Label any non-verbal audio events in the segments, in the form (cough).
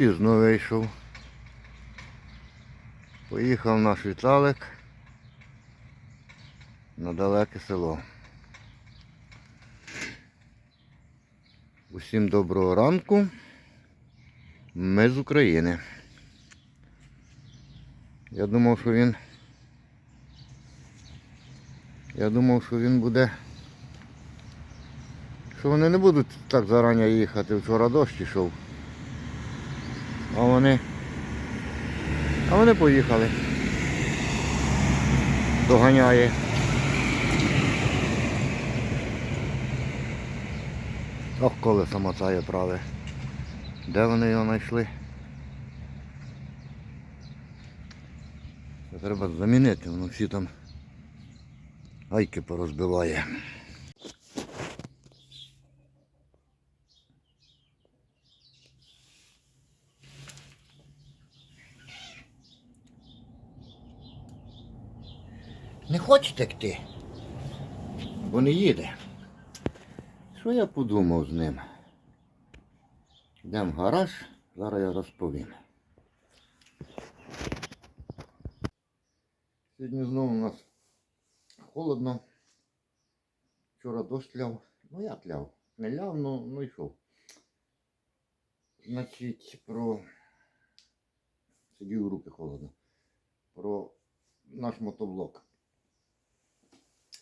Пізно вийшов. Поїхав наш Віталик на далеке село. Усім доброго ранку. Ми з України. Я думав, що він. Я думав, що він буде. Що вони не будуть так зарані їхати. Вчора дощ ішов. А вони. А вони поїхали. Доганяє. Ох, колесо мотає праве. Де вони його знайшли? Треба замінити, воно всі там гайки порозбиває. Не хочете йти, бо не їде. Що я подумав з ним? Йдемо в гараж, зараз я розповім. Сьогодні знову у нас холодно. Вчора дощ ляв. Ну як ляв? Не ляв, ну, ну йшов. Значить, про. Сидів у руки холодно. Про наш мотоблок.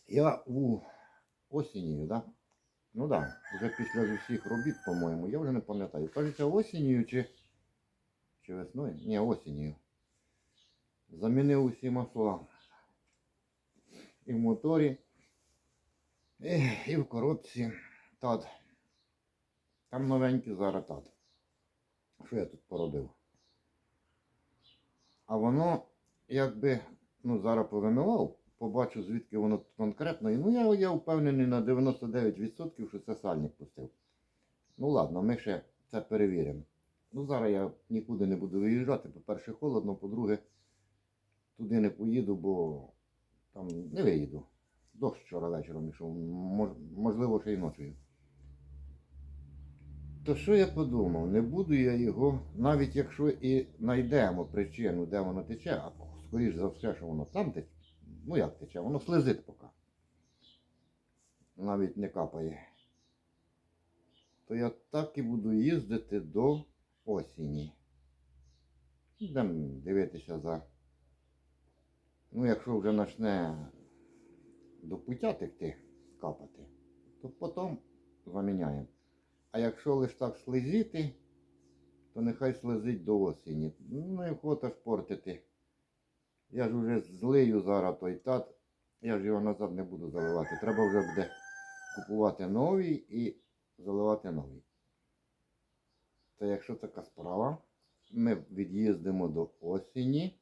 Я у осінню, да? Ну так, да, вже після всіх робіт, по-моєму, я вже не пам'ятаю. Кажеться, осінню чи, чи весною? Ні, осінню. Замінив усі масла. І в моторі, і, і в коробці тат. Там новенький зараз тат. Що я тут поробив? А воно, якби, ну, зараз повимивав, побачу, звідки воно конкретно. Ну, я, я впевнений на 99%, що це сальник пустив. Ну ладно, ми ще це перевіримо. Ну, зараз я нікуди не буду виїжджати. По-перше, холодно, по-друге, туди не поїду, бо там не виїду. Дощ вчора вечором ішов, можливо, ще й ночою. То що я подумав? Не буду я його, навіть якщо і знайдемо причину, де воно тече, а скоріш за все, що воно там тече. Ну як тече, воно слизить поки. Навіть не капає. То я так і буду їздити до осені. Йдемо дивитися за. Ну, якщо вже почне до пуття текти, капати, то потім заміняємо. А якщо лише так слизити, то нехай слизить до осені. Ну і охота ж портити. Я ж вже злию зараз той тат. Я ж його назад не буду заливати. Треба вже буде купувати новий і заливати новий. Та якщо така справа, ми від'їздимо до осені.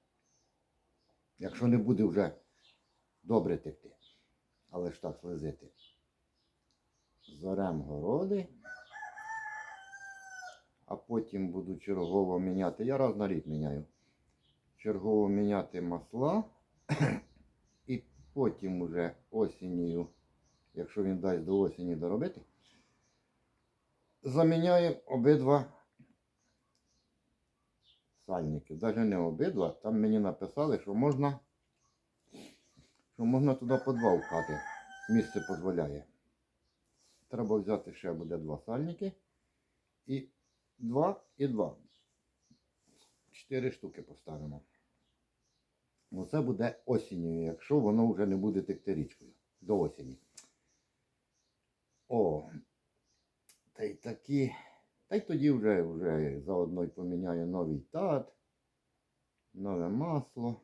Якщо не буде вже добре текти, але ж так слизити. Зорем городи, а потім буду чергово міняти. Я раз на рік міняю чергово міняти масла. І потім уже осінню, якщо він дасть до осені доробити, заміняємо обидва сальники. Навіть не обидва. Там мені написали, що можна, що можна туди по два вкати. Місце дозволяє. Треба взяти ще буде два сальники. І два і два. Чотири штуки поставимо. Ну це буде осінню, якщо воно вже не буде текти річкою. До осені. О, та й такі. Та й тоді вже, вже заодно й поміняю новий тат, нове масло.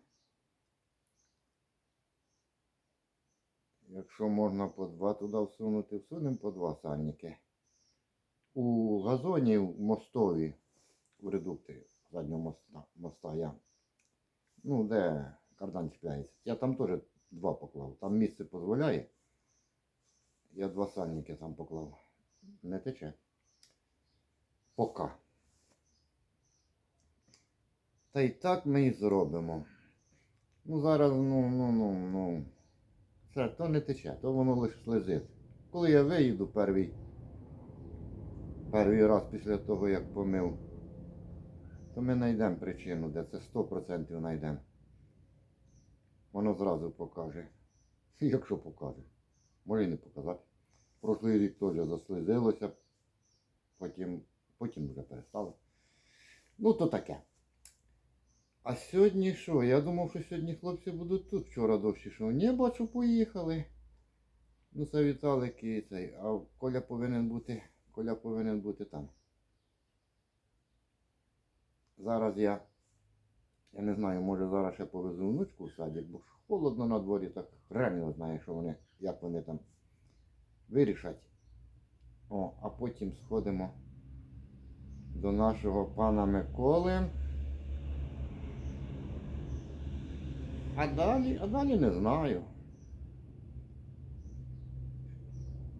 Якщо можна по два туди всунути, всунемо по два сальники. У газоні в мостові в редукторі заднього моста, моста я. Ну, де кардан чіпляється. Я там теж два поклав. Там місце дозволяє. Я два сальники там поклав. Не тече. Пока. Та й так ми і зробимо. Ну зараз, ну, ну, ну, ну. Це то не тече, то воно лише слезить. Коли я виїду перший, перший раз після того, як помив то ми знайдемо причину, де це 100% знайдемо. Воно зразу покаже. (laughs) Якщо покаже. Може і не показати. Прошлий рік теж заслизилося, потім, потім вже перестало. Ну, то таке. А сьогодні що? Я думав, що сьогодні хлопці будуть тут. Вчора дощ ішов. Ні, бачу, поїхали. Ну, це Віталик і цей. А Коля повинен бути. Коля повинен бути там. Зараз я. Я не знаю, може зараз ще повезу внучку в садик, бо холодно на дворі, так реально знає, що вони, як вони там вирішать. О, а потім сходимо до нашого пана Миколи. А далі, а далі не знаю.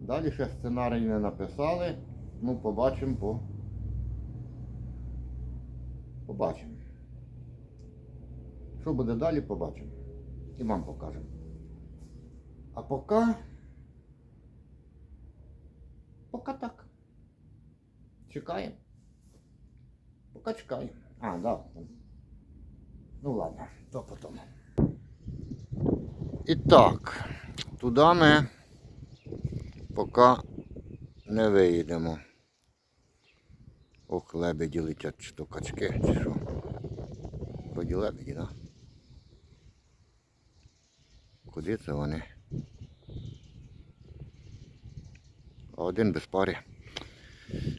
Далі ще сценарій не написали. Ну, побачимо по. Побачимо. Що буде далі, побачимо. І вам покажемо. А поки. Поки так. Чекаємо. Поки чекаємо. А, да. Ну ладно, то потім. І так, туди ми поки не виїдемо. Ох, лебеді летять, чи то качки, чи що. Вроді лебеді, да? Куди це вони? Один без пари.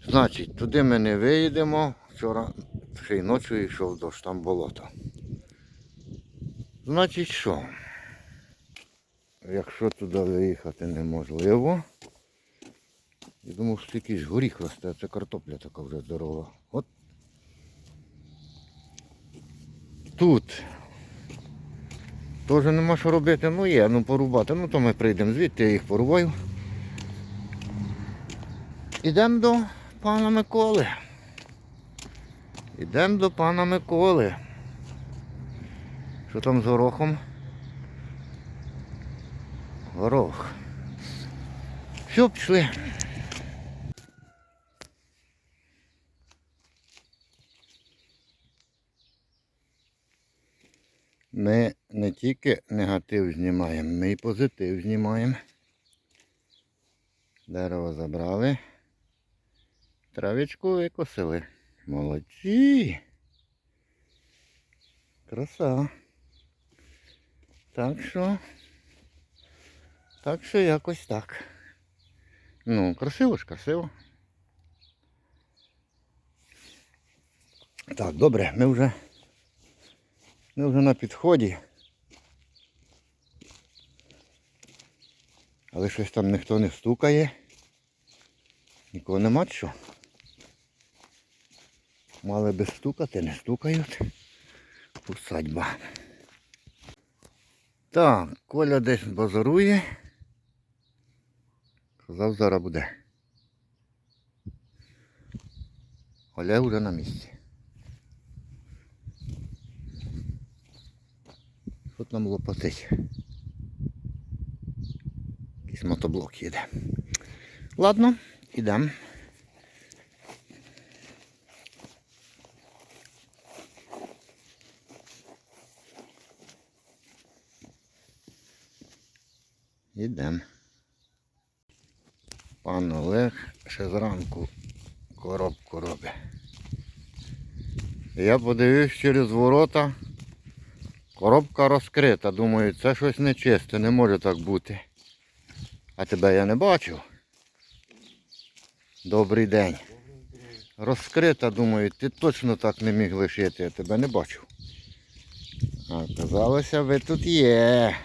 Значить, туди ми не виїдемо. Вчора ще й ночі йшов дощ, там болото. Значить що? Якщо туди виїхати неможливо. Я думав, що якийсь горіх росте, це картопля така вже здорова. От тут. Теж нема що робити, ну є, ну порубати. Ну то ми прийдемо звідти, я їх порубаю. Ідемо до пана Миколи. Ідемо до пана Миколи. Що там з горохом? Горох. Все, пішли. Ми не тільки негатив знімаємо, ми і позитив знімаємо. Дерево забрали. Травичку викосили. Молодці. Краса. Так що. Так що якось так. Ну, красиво ж, красиво. Так, добре, ми вже. Ми вже на підході. Але щось там ніхто не стукає. Нікого нема що. Мали би стукати, не стукають. Усадьба. Так, Коля десь базарує. Казав, зараз буде. Оля вже на місці. Що там лопатить? Якийсь мотоблок їде. Ладно, ідемо. Ідемо. Пан Олег ще зранку коробку робить. Я подивився через ворота. Коробка розкрита. Думаю, це щось нечисте, не може так бути. А тебе я не бачив. Добрий день. Розкрита, думаю, ти точно так не міг лишити, я тебе не бачив. А казалося, ви тут є.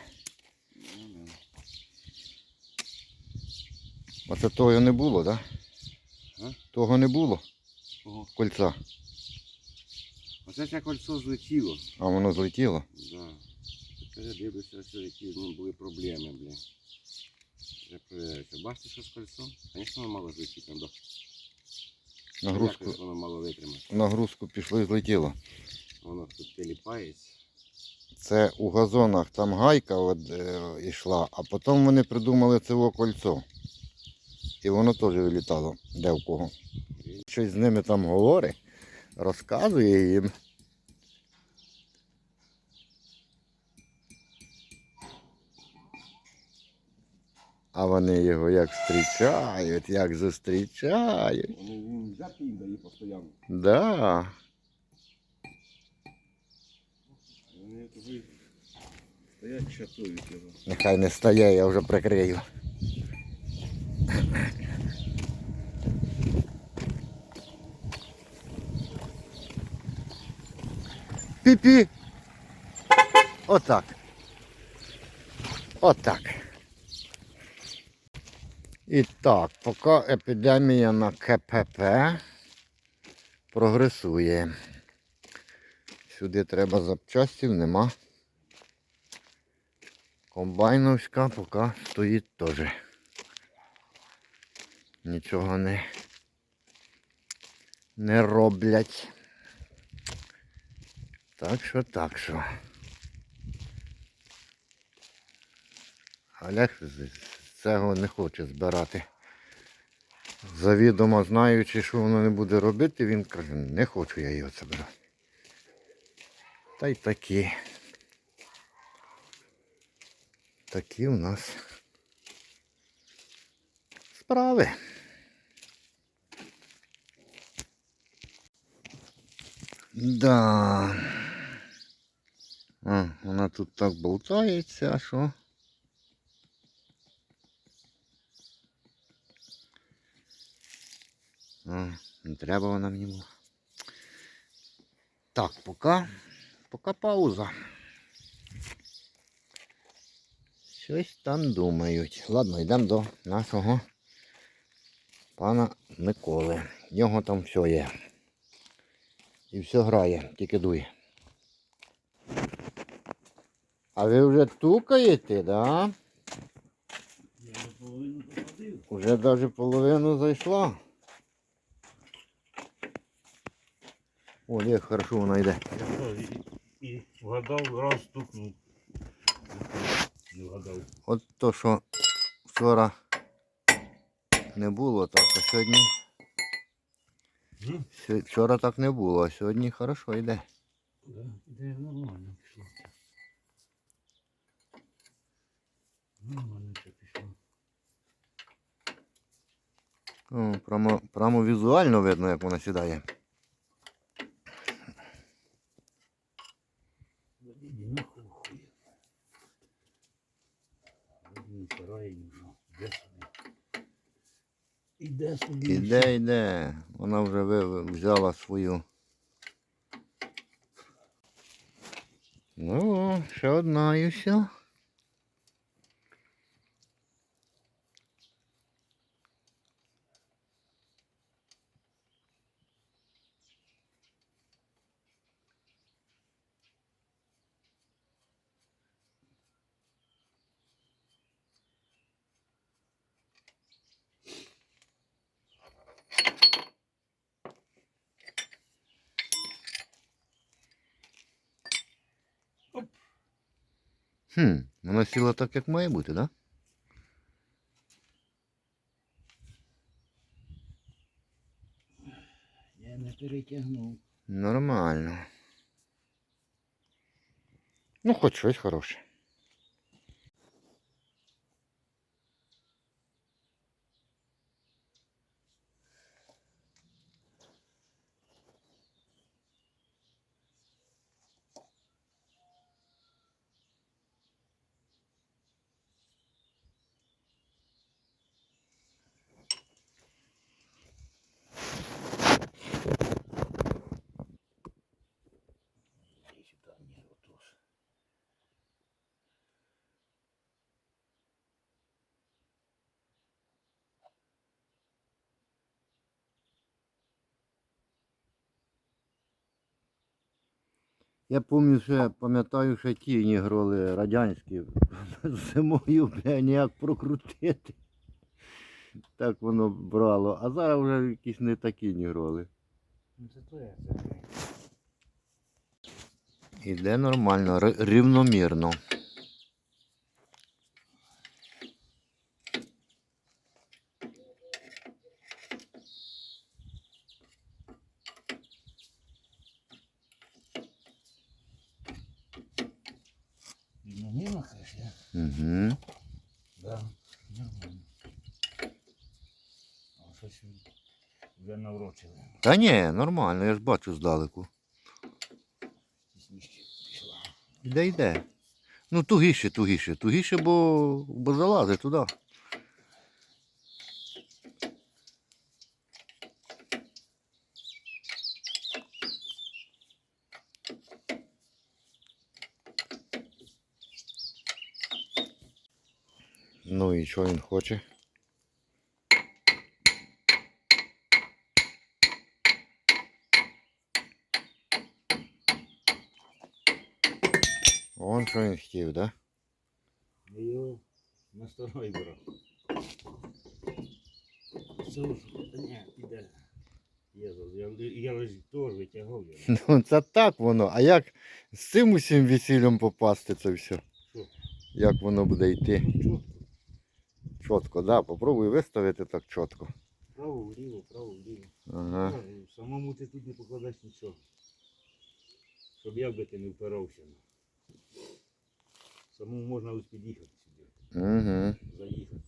Оце того не було, так? Да? Того не було, кольця. Оце це кольцо злетіло. А воно злетіло. Да. Тепер я дивлюся, що які ним були проблеми, блін. Вже перевіряється. Бачите, що з кольцом? Звісно, воно мало злетіти. Да. Нагрузку, Якось воно мало витримати. нагрузку пішло і злетіло. Воно тут теліпається. Це у газонах там гайка от, е, йшла, а потім вони придумали це кольцо. І воно теж вилітало, де в кого. Щось з ними там говорить. Розказує їм. А вони його як зустрічають, як зустрічають. Вони він взяти їм дає постійно. Да. Вони тобі стоять, чатують його. Нехай не стає, я вже прикрию. Пі-пі. Отак. Отак. І так, поки епідемія на КПП прогресує. Сюди треба запчастів, нема. Комбайновська поки стоїть теж. Нічого не, не роблять. Так що, так що. Олег цього не хоче збирати. Завідомо знаючи, що воно не буде робити, він каже, не хочу я його збирати. Та й такі. Такі у нас справи. Да. Вона тут так болтається, що? А, не треба вона мені була. Так, поки, поки пауза. Щось там думають. Ладно, йдемо до нашого пана Миколи. В нього там все є. І все грає, тільки дує. А ви вже тукаєте, да? Я наполовину посадив. Уже навіть половину зайшла. О, як хорошо вона йде. І, і вгадав, раз стукнув. Не вгадав. От то, що вчора не було так, а сьогодні. Вчора так не було, а сьогодні хорошо йде. Да, іде нормально пішло. Нормально це пішло. О, прямо, прямо візуально видно, як вона сідає. Іди нахуй хуй. Сарай вже. Іде собі. Іде собі. Іде, йде. Вона вже взяла свою. Ну, ще одна і все. Хм, вона сіла так, як має бути, так? Да? Я не перетягнув. Нормально. Ну, хоч щось хороше. Я пам'ятаю, ще, пам'ятаю, що тіні гроли радянські. (laughs) Зимою бля, ніяк прокрутити. Так воно брало. А зараз вже якісь не такі нігроли. Ну. Іде нормально, рівномірно. Бахаєш, я? Угу. Да. Нормально. А щось вже наврочили. Та ні, нормально, я ж бачу здалеку. Пішла. Іде, йде. Ну, тугіше, тугіше, тугіше, бо, бо залазить туди. Ну і що він хоче? Он що він хотів, да? Його на старий брав. Ні. Я, теж витягав його. (laughs) Ну, це так воно. А як з цим усім весіллям попасти це все? Що? Як воно буде йти? Ну, чітко. Да, попробуй виставити так чітко. Право, вліво, право, вліво. Ага. Ну, Самому ти тут не покладеш нічого. Щоб як би ти не впирався. ну. Самому можна ось під'їхати сюди, Угу. заїхати.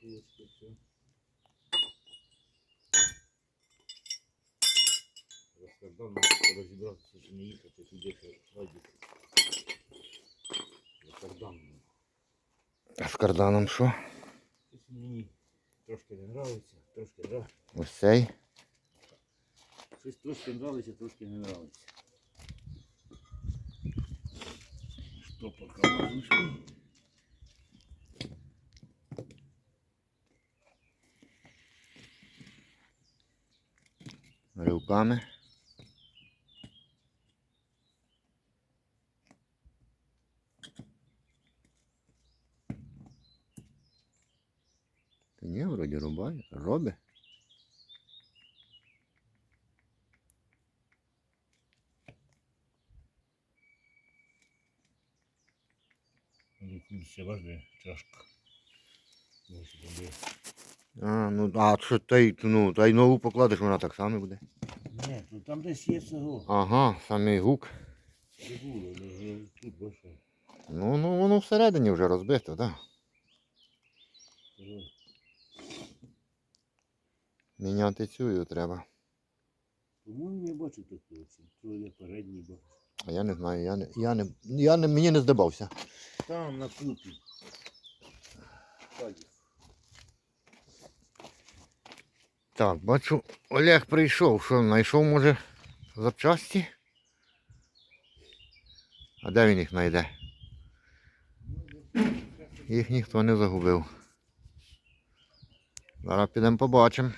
Кулочки, все. Розкладав, розібратися, чи не їхати, туди ще радіо. Розкладав. А з карданом що? Мені трошки не нравиться, трошки нравиться. Ось цей. Щось трошки нравиться, трошки не нравиться. Що пока ладушки? Руками. Ні, вроді рубає. Робить. Ну, ще важливо, чашка. Ну. А, ну а що й, ну, та й нову покладеш, вона так само буде. Ні, ну там десь є цього. Ага, самий гук. Не було, але тут більше. Ну, ну воно всередині вже розбито, так. цього. Міняти цю треба. По-моєму, я бачу таке. оце. То передній бачу. А я не знаю, я не, я не, я не, мені не здобався. Там на купі. Так, бачу, Олег прийшов. Що, знайшов, може, запчасті? А де він їх знайде? Їх ніхто не загубив. Зараз підемо побачимо.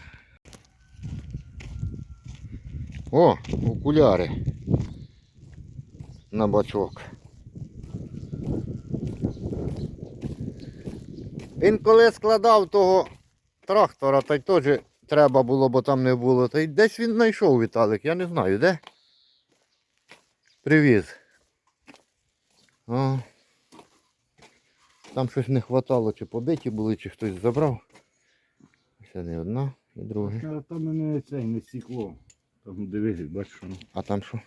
О, окуляри. На бачок. Він коли складав того трактора, та й теж треба було, бо там не було. Та й десь він знайшов Віталик, я не знаю, де. Привіз. О. Там щось не хватало, чи побиті були, чи хтось забрав. Це не одна і друга. Там мене цей не стекло. Там дивись, бачиш. А там що?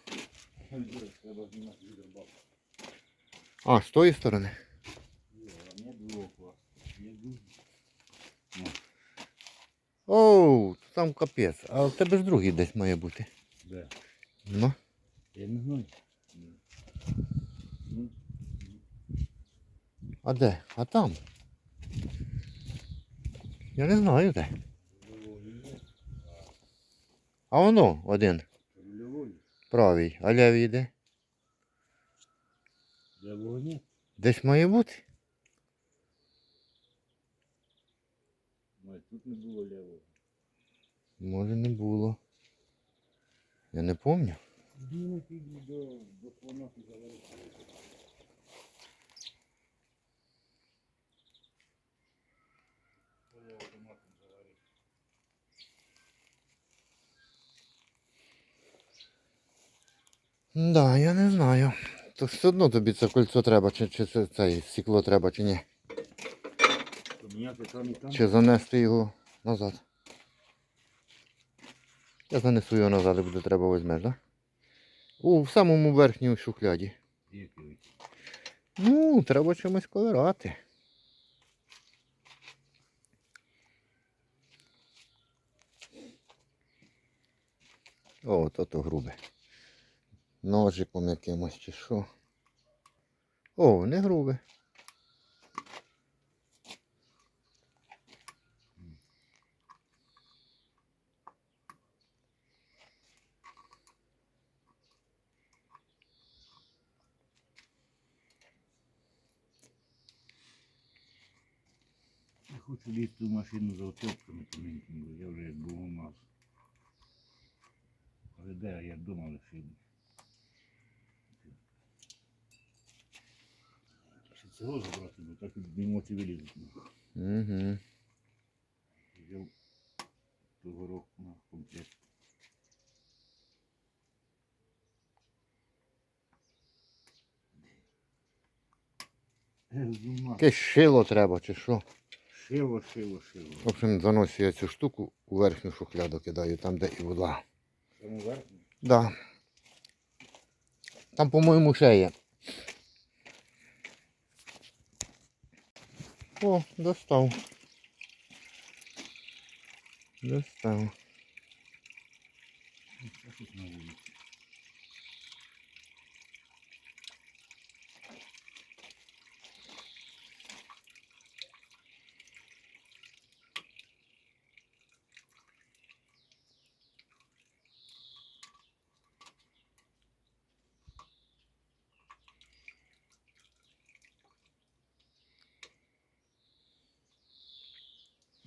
А, з тої сторони. Оу, там капець. А в тебе ж другий десь має бути. Де? Ну. Я не знаю. А де? А там. Я не знаю де. А воно один. Правий. А лівий де? Де вогні? Десь має бути. Тут не було лівого. Може не було. Я не пам'ятаю. Піде до, слона і Да, я не знаю. То все одно тобі це кольцо треба, чи, чи це, це стекло треба, чи ні. Чи занести його назад. Я занесу його назад, і буде треба візьмеш, так? Да? У самому верхньому шухляді. Ну, треба чимось ковирати. О, то то грубе. Ножиком якимось чи що. О, не грубе. Я хочу лізти в машину за отопками тоненькими, я вже як був нас. Але де я вдома лишив. Ще цього забрати, бо так емоції вилізуть. Угу. Взяв того року на комплект. З. Якесь шило треба, чи що. Шило, шило, шило. В общем, заношу я цю штуку у верхню шухляду кидаю, там, де і вода. Тому верхній. Да. Там, по-моєму, ще є. О, достав. Достав. Тут на вулиці.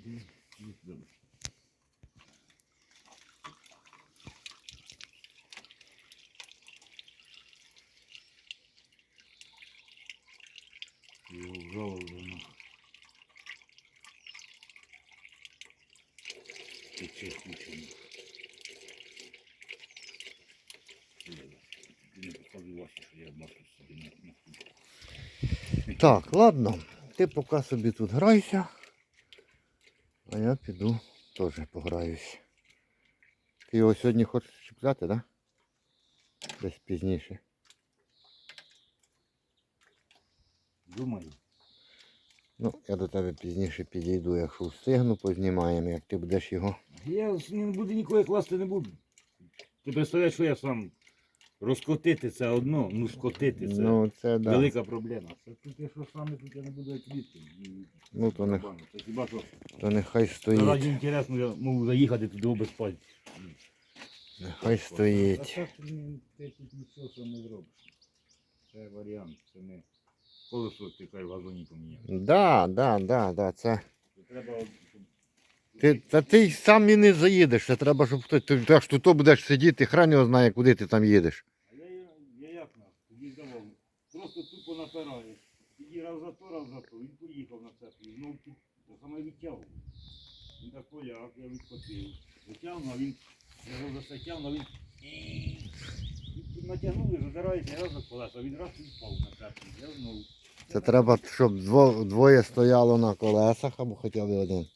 Де? Є, добре. Його вжало вже на. Тече включено. Не показуй Васі, що я бачу собі на, на хуй. Так, ладно. Ти поки собі тут грайся. А я піду теж пограюсь. Ти його сьогодні хочеш чіпляти, так? Да? Десь пізніше. Думаю. Ну, я до тебе пізніше підійду, якщо встигну, познімаємо, як ти будеш його. Я з ним буду ніколи класти не буду. Ти представляєш, що я сам розкотити це одно, ну скотити це Ну, це да. велика проблема. Це тут я що саме тут я не буду лізти. Ну, то не- Це хіба що То нехай стоїть. раді інтересно, я можу заїхати туди без пальців. Нехай А стоїть. так ти тут нічого не зробиш. Це варіант, це не колесо ти хай в газоні поміняв. Да, да, да, да, це. Це Треба Ти, та ти сам і не заїдеш, це треба, щоб хтось. Ти так що то будеш сидіти, хран його знає, куди ти там їдеш. А я, я, я як нас, тоді давав. Просто тупо напирає. Тоді раз за то, раз за то. Він поїхав на цепі. І знов тут саме відтягував. Він так поляг, я відкотив. Витягнув, а він я його засетяв, а він. Він Натягнули, задирається, я раз за колеса, він раз і впав на цепі. Я знову. Це треба, щоб двоє стояло на колесах або хоча б один.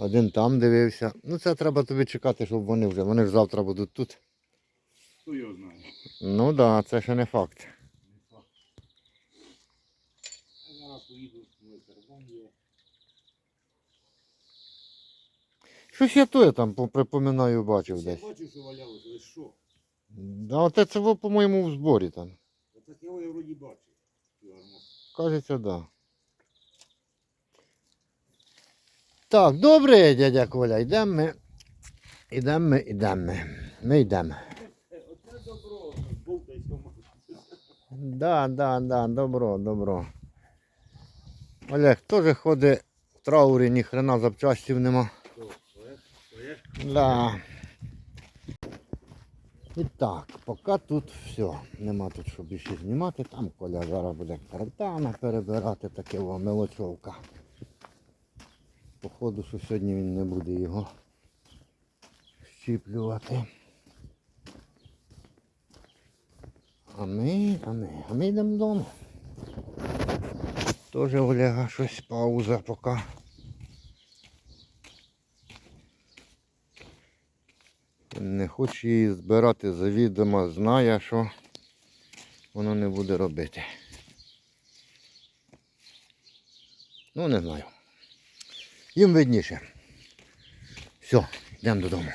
Один там дивився. Ну це треба тобі чекати, щоб вони вже. Вони ж завтра будуть тут. Хто його знає? Ну так, да, це ще не факт. Не факт. Я зараз поїду, мой карбон є. Щось я то я там по- припоминаю, бачив Я десь. бачу, що валялося, але що? Да, оте це по-моєму, в зборі там. Так його я вроді бачив. Кажеться, да. Так, добре, дядя Коля, йдемо ми. Йдемо ми, йдемо ми. Ми йдемо. Оце добро, болтайся. Да, да, да, добро, добро. Олег теж ходить в траурі, ні хрена запчастів нема. Да. І так, поки тут все. Нема тут що більше знімати. Там Коля зараз буде картана перебирати, таке во мелочовка. Походу, що сьогодні він не буде його щіплювати. А ми, а ми, а ми йдемо додому. Тоже у Олега щось пауза поки. Не хоче її збирати завідомо, знає, що воно не буде робити. Ну, не знаю. Їм видніше. Все, йдемо додому.